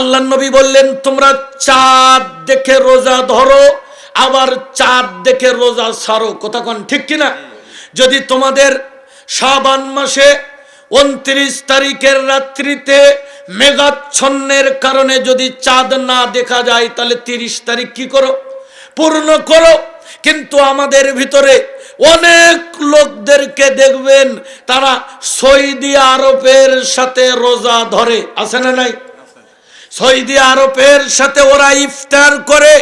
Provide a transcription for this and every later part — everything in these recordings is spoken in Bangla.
আল্লাহ নবী বললেন, তোমরা চাঁদ দেখে রোজা ধরো, আবার চাঁদ দেখে রোজা সারো। কথা কন ঠিক কিনা? যদি তোমাদের শাবান মাসে উনত্রিশ তারিখের রাত্রিতে মেঘাচ্ছন্নের কারণে যদি চাঁদ না দেখা যায়, তাহলে তিরিশ তারিখ কি করো? পূর্ণ করো। কিন্তু আমাদের ভিতরে অনেক লোকদেরকে দেখবেন, তারা সৌদি আরবের সাথে রোজা ধরে। আছে না নাই? সৌদি আরবের সাথে ওরা ইফতার করে,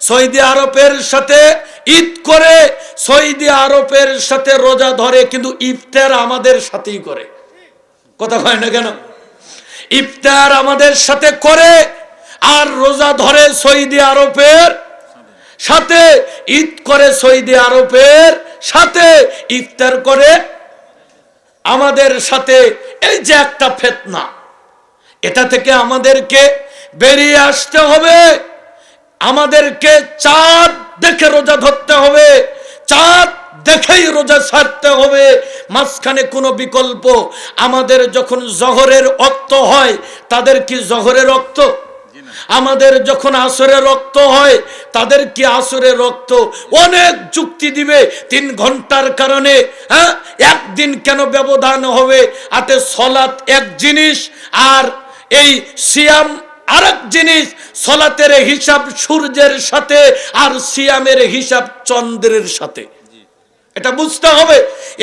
সৌদি আরবের সাথে ঈদ করে, সৌদি আরবের সাথে রোজা ধরে, কিন্তু ইফতার আমাদের সাথেই করে। কথা হয় না কেন? ইফতার আমাদের সাথে করে, আর রোজা ধরে সৌদি আরবের সাথে, ঈদ করে সৌদি আরবের সাথে, ইফতার করে আমাদের সাথে। এই যে একটা ফেতনা। এটা থেকে আমাদেরকে বেরিয়ে আসতে হবে। আমাদেরকে চাঁদ দেখে রোজা ধরতে হবে। চাঁদ দেখেই রোজা ছাড়তে হবে। মাঝখানে কোনো বিকল্প। আমাদের যখন জহরের রক্ত হয়, তাদের কি জহরের রক্ত? আমাদের যখন আসরে রক্ত হয়, তাদের কি আসরে রক্ত? অনেক যুক্তি দিবে তিন ঘণ্টার কারণে হ্যাঁ? একদিন কেন ব্যবধান হবে? আতে সলাৎ এক জিনিস আর এই সিয়াম আরেক জিনিস সলাতের হিসাব সূর্যের সাথে আর সিয়ামের হিসাব চন্দ্রের সাথে। এটা বুঝতে হবে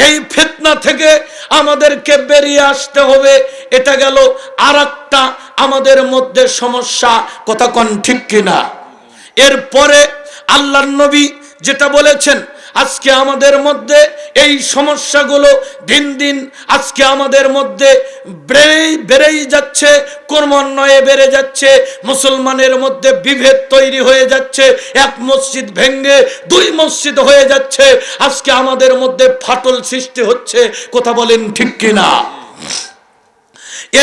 এই ফিতনা থেকে আমাদেরকে বেরিয়ে আসতে হবে। এটা গেল আর আমাদের মধ্যে সমস্যা কথা কন ঠিক কিনা? এরপরে আল্লাহ নবী যেটা বলেছেন আজকে আমাদের মধ্যে এই সমস্যাগুলো দিন দিন আজকে আমাদের মধ্যে বেড়েই বেড়েই যাচ্ছে, ক্রমান্বয়ে বেড়ে যাচ্ছে, মুসলমানের মধ্যে বিভেদ তৈরি হয়ে যাচ্ছে, এক মসজিদ ভেঙ্গে দুই মসজিদ হয়ে যাচ্ছে, আজকে আমাদের মধ্যে ফাটল সৃষ্টি হচ্ছে, কথা বলেন ঠিক কিনা?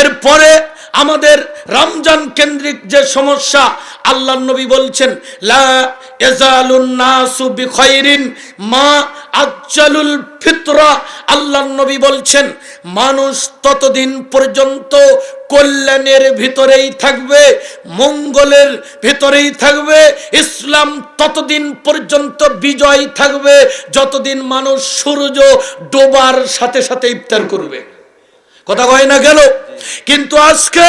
এরপরে আমাদের রমজান কেন্দ্রিক যে সমস্যা, আল্লাহ নবী বলছেন মা আজ্জালুল ফিতরা। আল্লাহ নবী বলছেন, মানুষ ততদিন পর্যন্ত কল্যাণের ভিতরেই থাকবে, মঙ্গলের ভিতরেই থাকবে, ইসলাম ততদিন পর্যন্ত বিজয় থাকবে, যতদিন মানুষ সূর্য ডোবার সাথে সাথে ইফতার করবে। কথা কয় না গেল কিন্তু আজকে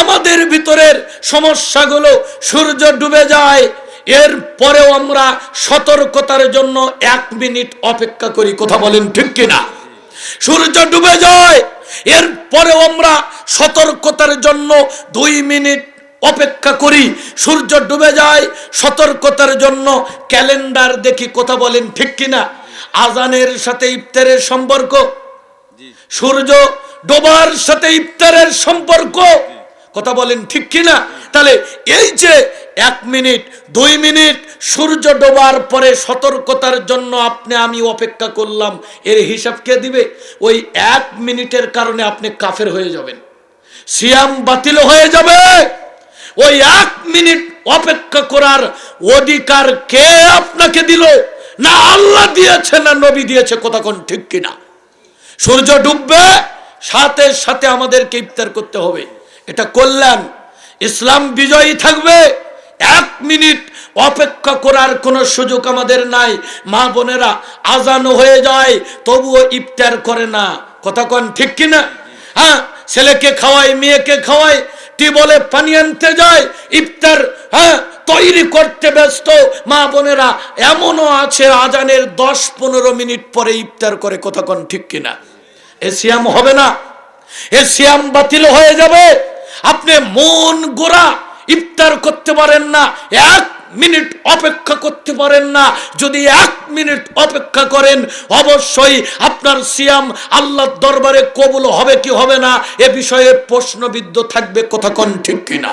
আমাদের ভিতরের সমস্যাগুলো সূর্য ডুবে যায়। এর পরেও আমরা সতর্কতার জন্য এক মিনিট অপেক্ষা করি। কথা বলেন ঠিক কিনা? সূর্য ডুবে যায় এর পরেও আমরা সতর্কতার জন্য দুই মিনিট অপেক্ষা করি। সূর্য ডুবে যায়, সতর্কতার জন্য ক্যালেন্ডার দেখি। কথা বলেন ঠিক কিনা? আজানের সাথে ইফতারের সম্পর্ক। সূর্য ডোবার সাথে ইফতারের সম্পর্ক। কথা বলেন ঠিক কিনা? তাহলে এই যে এক মিনিট, দুই মিনিট সূর্য ডোবার পরে সতর্কতার জন্য আপনি, আমি অপেক্ষা করলাম, এর হিসাব কে দিবে? ওই এক মিনিটের কারণে আপনি কাফের হয়ে যাবেন। সিয়াম বাতিল হয়ে যাবে। ওই এক মিনিট অপেক্ষা করার অধিকার কে আপনাকে দিল? না আল্লাহ দিয়েছে, না নবী দিয়েছে কোন ঠিক কিনা? সূর্য ডুববে সাথে সাথে আমাদেরকে ইফতার করতে হবে। এটা কল্যাণ। ইসলাম বিজয়ী থাকবে। এক মিনিট অপেক্ষা করার কোনো সুযোগ আমাদের নাই। মা বোনেরা, আজানো হয়ে যায়, তবুও ইফতার করে না। কথা কন ঠিক কিনা হ্যাঁ ছেলেকে খাওয়াই, মেয়েকে খাওয়াই, টিবলে পানি আনতে যায়, ইফতার হ্যাঁ তৈরি করতে ব্যস্ত। মা বোনেরা, এমনও আছে আজানের দশ পনেরো মিনিট পরে ইফতার করে, কথা কন ঠিক কিনা এ সিয়াম হবে না। এ সিয়াম বাতিল হয়ে যাবে। আপনি মন গোড়া ইফতার করতে পারেন না, এক মিনিট অপেক্ষা করতে পারেন না। যদি এক মিনিট অপেক্ষা করেন, অবশ্যই আপনার সিয়াম আল্লাহর দরবারে কবুল হবে কি হবে না, এ বিষয়ে প্রশ্নবিদ্ধ থাকবে, কথা কোন ঠিক কিনা?